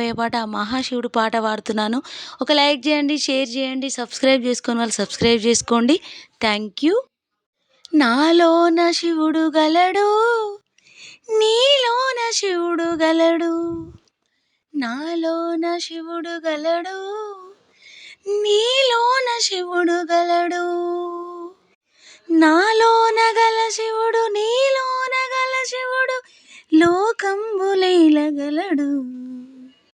పోయే పాట ఆ మహాశివుడు పాట పాడుతున్నాను. ఒక లైక్ చేయండి షేర్ చేయండి సబ్స్క్రైబ్ చేసుకొని వాళ్ళు సబ్స్క్రైబ్ చేసుకోండి. Thank you. నాలోన శివుడు గలడు నీలోన శివుడు గలడు నాలోన శివుడు గలడు నీలోన శివుడు గలడు.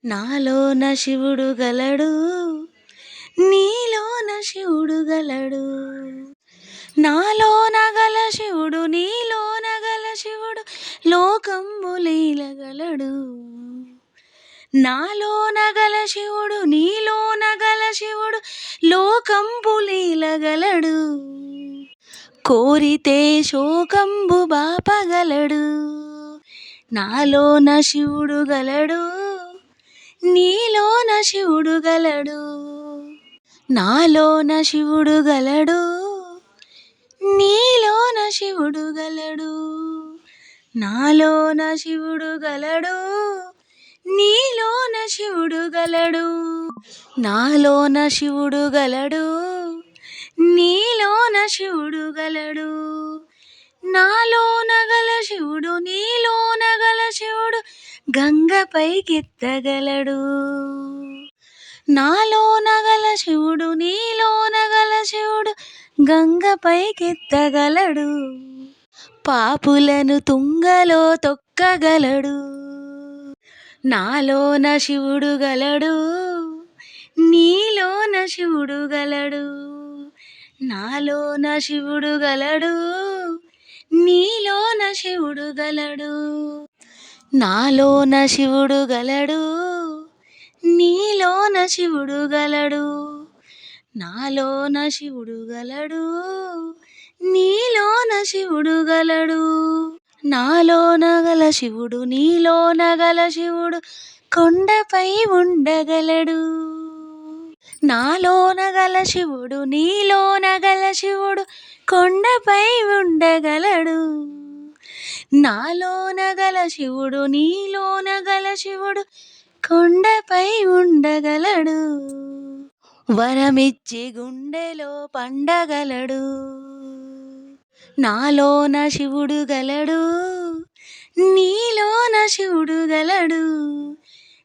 నాలోన శివుడు గలడు నీలోన శివుడు గలడు. నాలోన గల శివుడు నీలోన గల శివుడు లోకంబులీలగలడు నాలోన గల శివుడు నీలోన గల శివుడు లోకంబులీలగలడు కోరితే శోకంబు బాపగలడు నాలోన శివుడు గలడు నీలోన శివుడు గలడు. నాలోన శివుడు గలడు. నీలోన శివుడు గలడు. నాలోన శివుడు గలడు. నీలోన శివుడు గలడు. నాలోన శివుడు గలడు. నీలోన శివుడు గలడు. నాలో నగల శివుడు నీలో నగల శివుడు గంగపైకెత్తగలడు నాలో నగల శివుడు నీలో నగల శివుడు గంగపైకెత్తగలడు పాపులను తుంగలో తొక్కగలడు. నాలోన శివుడు గలడు నీలోన శివుడు గలడు. నాలోన శివుడు గలడు నీలోన శివుడు గలడు నాలోన శివుడు గలడు నీలోన శివుడు గలడు నాలోన శివుడు గలడు నీలోన శివుడు గలడు నాలోన గల శివుడు నీలోన గల శివుడు కొండపై ఉండగలడు. నాలోన గల శివుడు నీలోన గల శివుడు కొండపై ఉండగలడు. నాలోన గల శివుడు నీలోన గల శివుడు కొండపై ఉండగలడు. వరమిచ్చి గుండెలో పండగలడు. నాలోన శివుడు గలడు నీలోన శివుడు గలడు.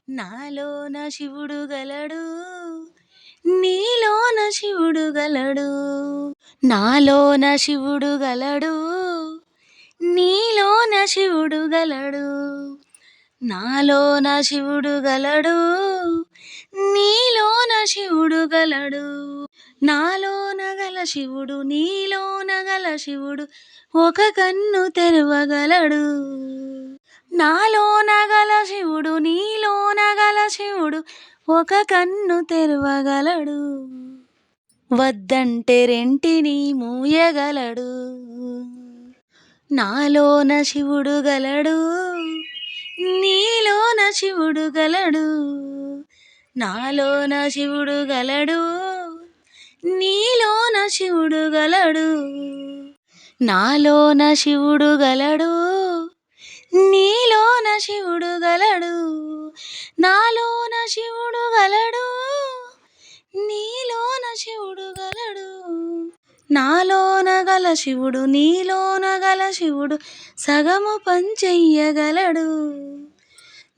నాలోన శివుడు గలడు. నీలోన శివుడు గలడు నాలోన శివుడు గలడు నీలోన శివుడు గలడు నాలోన శివుడు గలడు నీలోన శివుడు గలడు నాలోన గల శివుడు నీలోన గల శివుడు ఒక కన్ను తెరవగలడు. నాలోన గల శివుడు నీలోన గల శివుడు ఒక కన్ను తెరవగలడు. వద్దంటే రెంటిని మూయగలడు. నాలోన శివుడు గలడు. నీలోన శివుడు గలడు. నాలోన శివుడు గలడు. నీలోన శివుడు గలడు. నాలోన శివుడు గలడు. నీలో నాలోనగల శివుడు నీలోనగల శివుడు సగము పంచెయ్యగలడు.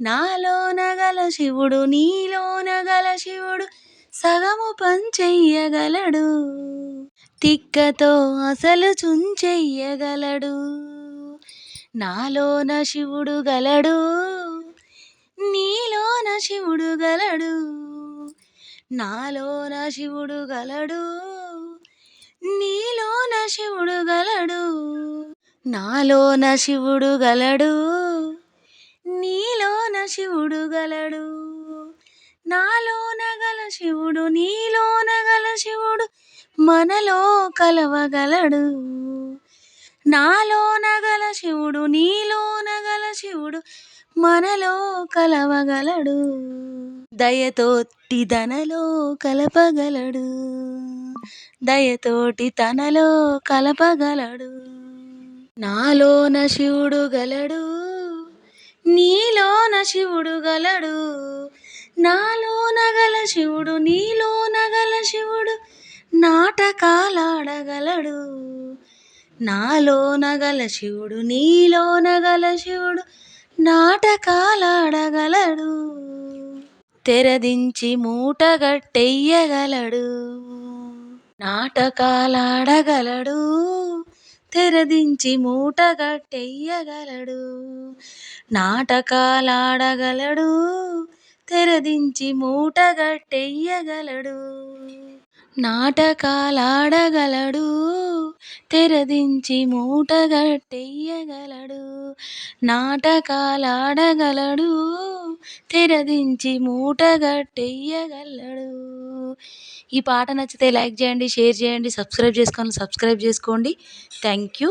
నాలోనగల శివుడు నీలోనగల శివుడు సగము పంచెయ్యగలడు. తిక్కతో అసలు చుంచెయ్యగలడు. నాలోన శివుడు గలడు నీలోన శివుడు గలడు. నాలోన శివుడు గలడు. నీలోన శివుడు గలడు. నాలోన శివుడు గలడు. నీలోన శివుడు గలడు. నాలోన గల శివుడు నీలోన గల శివుడు మనలో కలవగలడు. నాలోన గల శివుడు నీలోన గల శివుడు మనలో కలవగలడు. దయతోటి దనలో కలపగలడు. దయతోటి తనలో కలపగలడు. నాలోన శివుడు గలడు. నీలోన శివుడు గలడు. శివుడు నీలోన గల శివుడు నాటకాలాడగలడు. నాలోన గల శివుడు నీలోన గల శివుడు నాటకాలాడగలడు. తెరదించి మూటగట్టెయ్యగలడు. నాటకాలాడగలడు తెరదించి మూటగట్టెయ్యగలడు. నాటకాలాడగలడు తెరదించి మూటగట్టెయ్యగలడు. నాటకాలాడగలడు తెరదించి మూటగట్టెయ్యగలడు. నాటకాలాడగలడు తెరదించి మూటగట్టెయ్యగలడు. ఈ పాట నచ్చితే లైక్ చేయండి షేర్ చేయండి సబ్స్క్రైబ్ చేసుకోండి సబ్స్క్రైబ్ చేసుకోండి. Thank you.